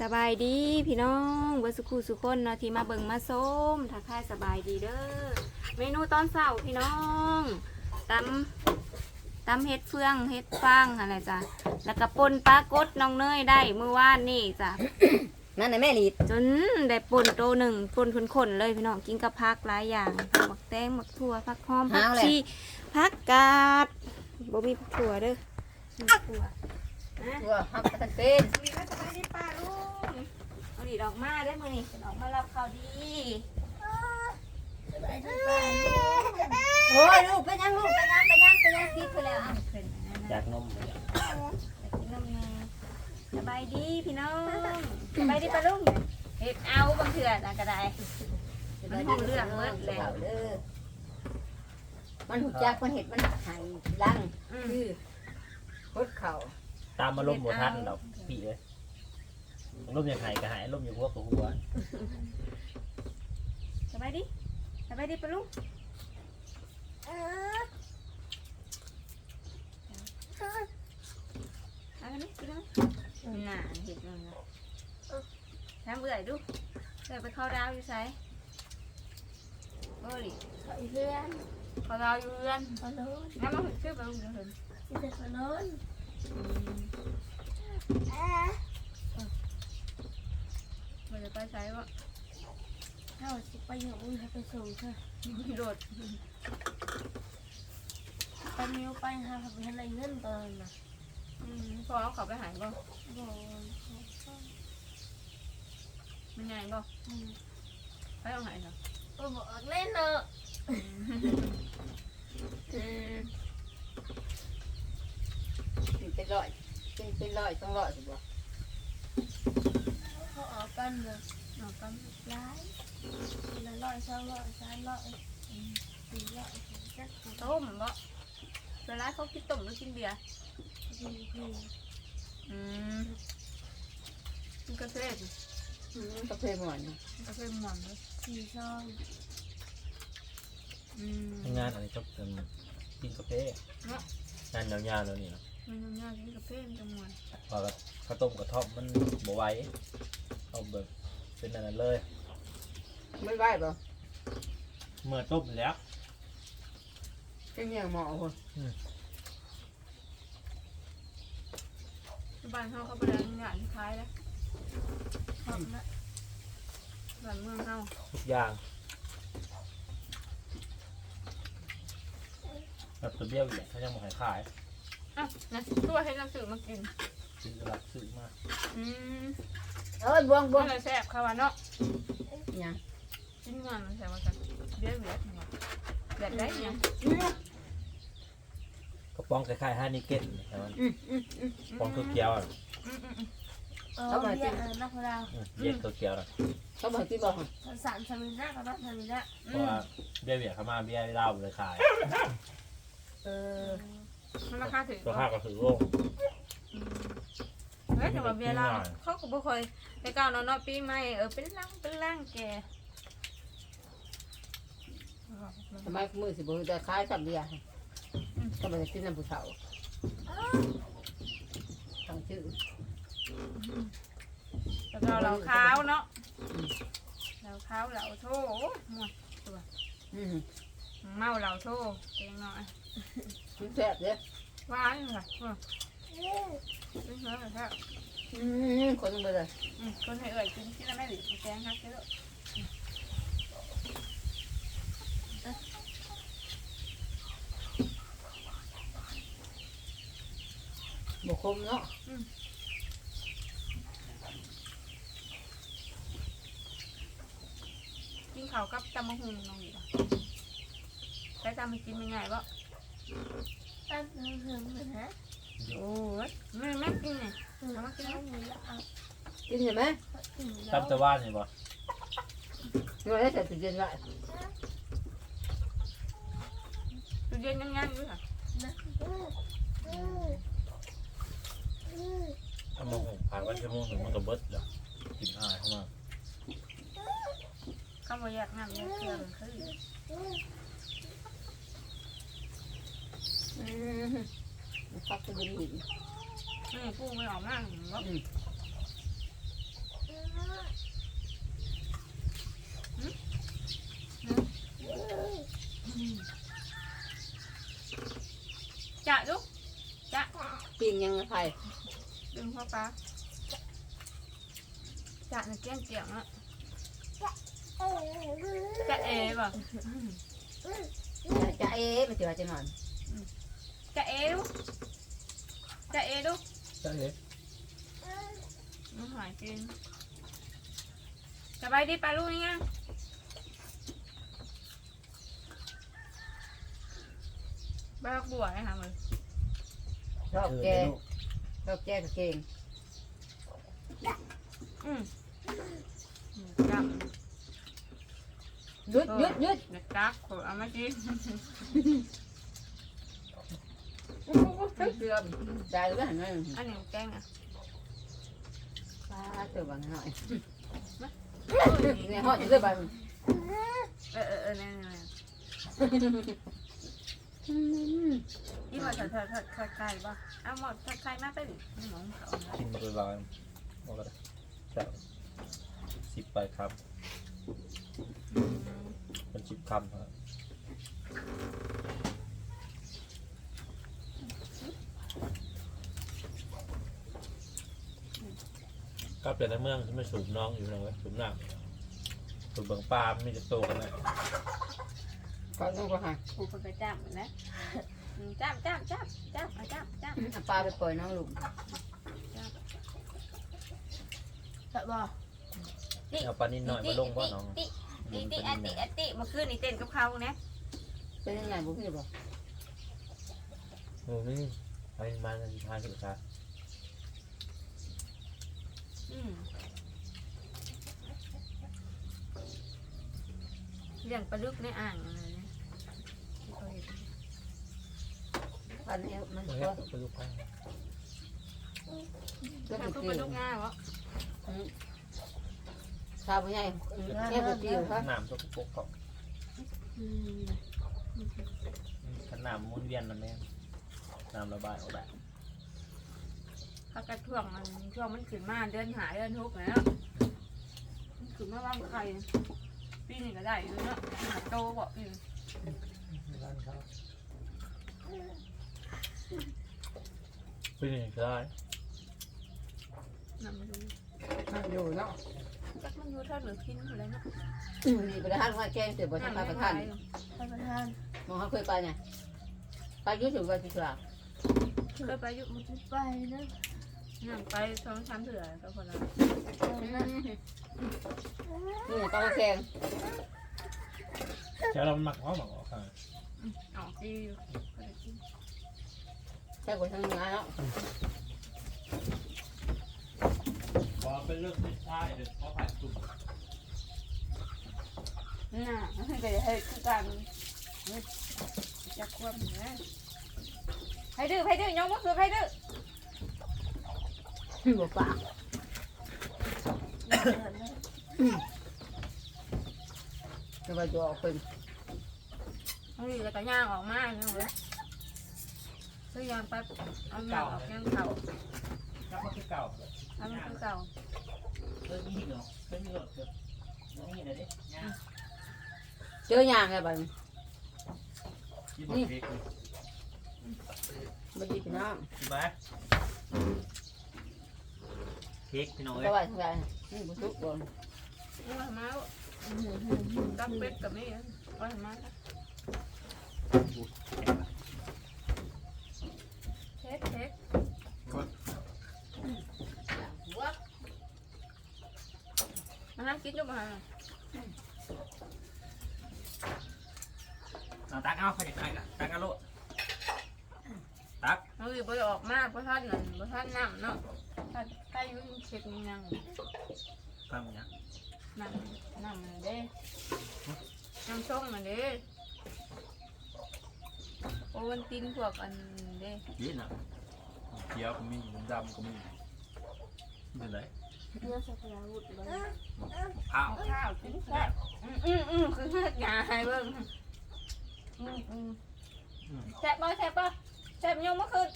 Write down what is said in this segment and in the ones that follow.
สบายดีพี่น้องเบอร์สุขุสุคนเนาะที่มาเบิ่งมาส้มทักทายสบายดีเด้อเมนูตอนเช้าพี่น้องตำตำเห็ดเฟืองเห็ดฟางอะไรจ้ะแล้วก็ปนปลากดน้องเนยได้เมื่อวานนี่จ้ะนั่นน่ะแม่ลีดจนได้ปนโตหนึ่งปนขนๆเลยพี่น้องกินกับผักหลายอย่างผักหมักแตงหมักถั่วผักหอมผักชีผักกาดบ่มีผักถั่วเด้อถั่ว นะตัวฮักกระตันเป็นมีก็จะไปที่ป้าลุงเอาดีดอกมาได้มือนี่เป็นออกมารับข่าวดีโอ้ยลูกไปยังลูกไปยังไปยังไปยังคิดไปแล้วอะขึ้นจากนมกินนมแม่สบายดีพี่น้องสบายดีป้าลุงเฮ็ดเอาบางเถื่อนะก็ได้มันห้องเรื่องเบิดแล้วเด้อมันหูจักมันเห็ดมันหายลังอืมคือพดเข่า ตามมาลมบัวทันดอกพี่เลยลมยังหายก็หายลมอยู่หัวกับหัวสบายดีสบายดีป้าลุงเอาอันนี้กินเอาน่าเห็ดมันนะน้ำเบื่อดูเดี๋ยวไปเข้าดาวอยู่ไสโอ้ยเพื่อนเข้าดาวอยู่เรือนพอลุ้นงั้นมาชื่อป้าลุงเดี๋ยวเห็นที่จะพอลุ้น มันจะไปใช้ว่าเข้าสิไปอยู่อุ้ยให้ไปส่งค่ะมีโดดไปมิวไปหาทำอะไรเงินตอนน่ะอืมพอเอาเขาไปหายบ่บอกมันใหญ่บ่ไปเอาหายเหรอก็บอกเล่นเนอะ เป็นเป็นร้อยเป็นเป็นร้อยต้องร้อยสิบ่เขาออกกันเนอะเอากันร้ายละร้อยสองร้อยสามร้อยสี่ร้อยจักต้มบ่เวลาเขากินต้มหรือกินเบียร์ดีดีอืมกินกระเทียมอืมกาแฟหมอนกระเทียมหม่อนเลยสี่ซองอืมงานอะไรจบกันกินกาแฟงานยาวๆแล้วนี่เนาะ มันยากกินกระเทียมจังหวะพอข้าวต้มกระท่อมมันบ่ไหวเอาแบบเป็นอันนั้นเลยไม่ไหวป่ะเมื่อต้มแล้วเป็นยังหมอคนที่บ้านเขาเขาไปแล้วงานที่คล้ายแล้วทำละบ้านเมืองเฮาทุกอย่างแบบตัวเบี้ยวอย่างเขายังบ่ขายขาย อะนะตัวให้น้ำสื่อมากินกินกระลักซื้อมาอืมเอ้ยบวงบวว่างอะไรแซ่บเขาว่าเนาะยังกินงานมันแซ่บว่ากันเบี้ยเบี้ยแบบได้ยังกระป๋องคล้ายๆฮานิเก้นแต่มันอืมอืมอืมกระป๋องเขียวๆอะอืมอืมอืมเออเบี้ยเออนักเราอืมเย็นเขียวๆอะเขาบอกที่บอกสามสามินะกับนักสามินะเพราะว่าเบี้ยเบี้ยเขามาเบี้ยเหล้าเลยขายเออ มันราคาถึงตัวบ่ข้าวก็ถือโลก เฮ้ยแต่ว่าเบียร์เราเขาก็บ่เคยไปก้าวเนาะเนาะปีใหม่เออเป็นล่างเป็นล่างแกทำไมมือสิบุจะขายสับเบียร์ก็มันจะกินน้ำผู้เฒ่าทางชื่อแล้วก็เราขาวเนาะเราขาวเราโทหมดอืม เมาเราโทเองเนาะมันแซ่บเด้อว้ายค่ะอืมอืมเฮ้ยค่ะอืมคนลงไปเลยอืมคนให้เอ่ยกินกินแล้วแม่ดิแกงฮักเด้อบกคมเนาะกินข้าวกับตำมะฮุงน้องดีป่ะใช้ตำมากินเป็นไงบ่ตั้งเหิมเหิมเหมือนฮะโอ้ยไม่ไม่กินเนี่ยเหิมมากินแล้วมีละอะกินเห็นไหมกินตั้แล้มวตะวันเห็นบ่เราได้แต่ตื่นเย็นไว้ตู้เย็นยังยังอยู่ค่ะนะถ้ามองผ่านวันชั่วโมงหนึ่งมันก็เบิดแล้วกินอายเข้ามาข้าวแยกน้ำแยกเกลือเลยคือ อืมฟักจะเป็นหมกุ้ไม่ออกมากเนาจะลูกจะปีงยังไงไผ่ดึงพ่อป้าจะน่ะเกี้ยงเกี่ยงอะจะเอ๋ป่ะจะเอ๋มาเจอจะนอน หายจริงสบายดีปลาลูกนี่ยังบ้าบัวนะคะมึงชอบเออแก เดี๋ยวลูกชอบแกกับเก่งอืมจับหยุดเด็กจักขอเอามากินเสื่อมได้หรือเปล่าเนี่ยอันนี้แกงอะปลาตัวบางหน่อยเนี่ยหออยู่ด้วยบางเออเออนี่นี่นี่ว่าเธอเธอเธอเธอไก่ป่ะเอาหมดเธอไก่มาเป็นหมองเขากินมาเป็นลายมองกันจะสิบไปครับ เป็นสิบคำครับ กลับจากในเมืองที่ไม่สูบน้องอยู่นะเว้ยสูบน้ำสูบเบิ่งปลาไม่จะโตกันนะก่อนลูกก็หากูเพิ่งไปจับมันนะจับจับจับจับจับจับเอาปลาไปปล่อยน้องลูกแต่บ่เอาปลานิดหน่อยมาลงบ่น้องติติติอติอติเมื่อคืนนี่เต้นกับเขาเนี่ยเป็นยังไงบุพี่บอกโอ้นี่ไปมาในทางสุดท้ายอืม เลี้ยงปลาลึกในอ่างอะไรเนี่ยที่เขาเห็นปันเอวมันเฮ้ยก็ไปลูกไปก็ทำติทุดกปติลาวลึกง่ายวะชาวผู้ใหญ่แค่ติวครับน้ำสกปรกเขาอืมขนาดมุนเวียนนั่นแม่น้ำระบายออกแบบ เขากระช่วงมันช่วงมันขึ้นมาเดือนหาเดือนทุกแล้วมันขึ้นมาว่างไข่ปีนี้ก็ได้อยู่เนาะโตบอกอยู่ร้านเขาเป็นยังไงก็ได้นำมาดูอยู่เนาะจักมันอยู่เท่าหรือพินอะไรเนาะนี่ประธานว่าแกงเสือบ่จะพาประธานท่านประธานมองเขาเคยไปไงไปยุ่งถึงวันที่สามเคยไปอยู่มันไปนะ นั่งไปสองสามเถื่อก็คนละนี่ก็แกงแค่เราหมักอ้อหมักออค่ะออกดีอยู่แค่คนทั้งงานเนาะพอเป็นเรื่องที่ใช่เดี๋ยวพอผ่านจุดน่ะมันก็จะให้คือการจะควบเหนะให้ดื้อให้ดื้อยองมะเขือให้ดื้อ หัวปากจะไปดูออกเป็นบางทีแล้วก็ย่างออกมาเนี่ยเว้ยคือย่างไปเอาย่างออกย่างเข่าจับมาที่เก่าทำคือเก่าเรื่องนี้เหรอเรื่องนี้เหรอเรื่องนี้เลยดิเจอย่างไงบ้างยี่สิบเค้กไม่ดีพี่น้องใช่ไหม กพี่น้องสเอ้ยบายสบายนี่บุตุกบนว่ามากับเป็ดกับนี่ว่ามาเค้กเค้กมานั่งกินจุ๊บมาเอาตักเอาใครจะใครล่ะตักเอาลูกตักเอาอยู่ไปออกมาเพราะท่านนั่นเพราะท่านน้ำเนาะ อยู่เช็ดนี่ยังฟังมั้ยน้ำน้ำมันเด้น้ำส้มมันเด้โอวันตินพวกอันเด้ยี่น่ะเขียวก็มีดำก็มีเป็นไรเรื่องสักยาวุฒิเลยข้าวเอาข้าวกินแซ่บอืมอืมอืมคือเฮ็ดงาให้เบิ่งอืมอืมแซ่บบ่แซ่บบ่แซ่บยกมาขึ้น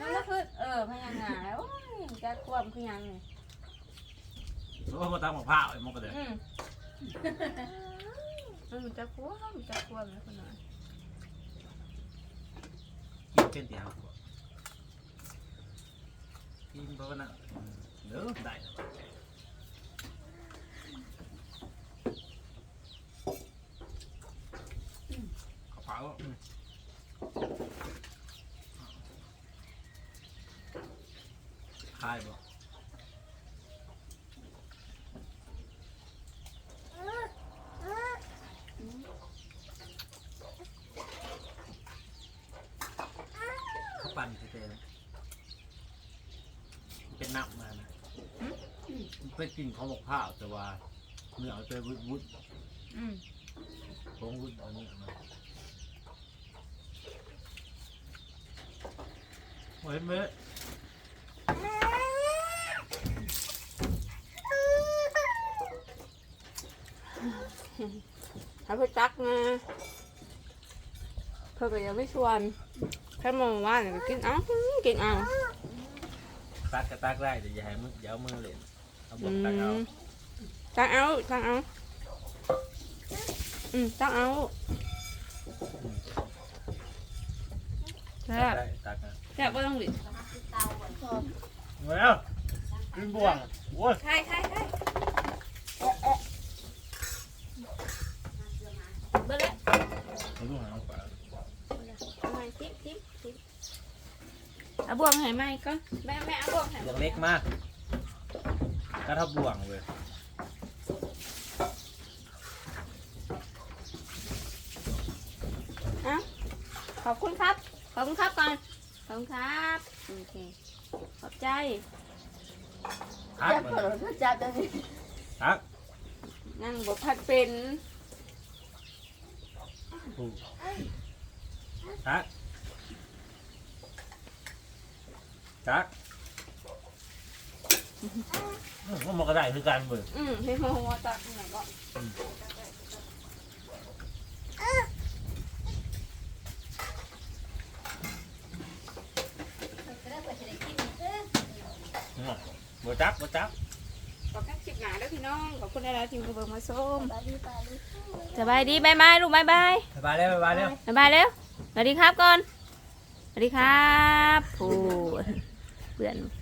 ยกมาขึ้นเออพยังงาโอ้ย จะควบคือหยังนี่โอ้มาตั้งหมกผ้าไอ้มกกระเดยอืมอืมจะควบจะควบแล้วคนน่ะกินเป็นเดียวกินเพราะว่าน่ะเด้อได้กระเป๋าอืมคายบ่ข้าวปั่นคือเต็มเป็นน้ำมานะมันไปกินของบอกข้าวแต่ว่าเนื้อเอาไปวุ้ดวุ้ดอืมผงวุ้ดเอาเนื้อมาโอ้ยเมื่อ ถ้าเพื่อตักมาเพื่อก็ยังไม่ชวนแค่มองว่าเนี่ยก็กินเอากินเอาตักก็ตักได้แต่อย่าให้มืออย่าเอามือเล่นเอาบอืกตักเอามตักเอาตักเอาอืมตักเอาแซ่บได้ตักนะแซ่บก็ต้องดิมาแล้วกินบ่วงโอ้ย ใช่ใช่ใช่เบอร์เล็ก เอาลูกหางปลา เอาใหม่ทิปทิปทิปเอา บ่วงให้ไหมก็แม่แม่เอาบ่วงให้บ่วงเล็กมากก็เท่าบ่วงเลยอะขอบคุณครับ ขอบคุณครับก่อน ขอบคุณครับ โอเค ขอบใจตักจับมันเปิดจับได้ดิตักนั่งบทพัดเป็นถูก ตักตักอืมมันก็ได้คือการเบิกอืมให้โมโหตักหน่อยก็บ่จับบ่จับขอบคุณคลิปหนาแล้วพี่น้องขอบคุณอะไรทีมกระเบิงมาส้มปาดีปาดีสบายดีบายบายลูกบายบายบายแล้วบายแล้วบายบายเร็วสวัสดีครับก่อนสวัสดีครับผู้ เพื่อนเมื่อ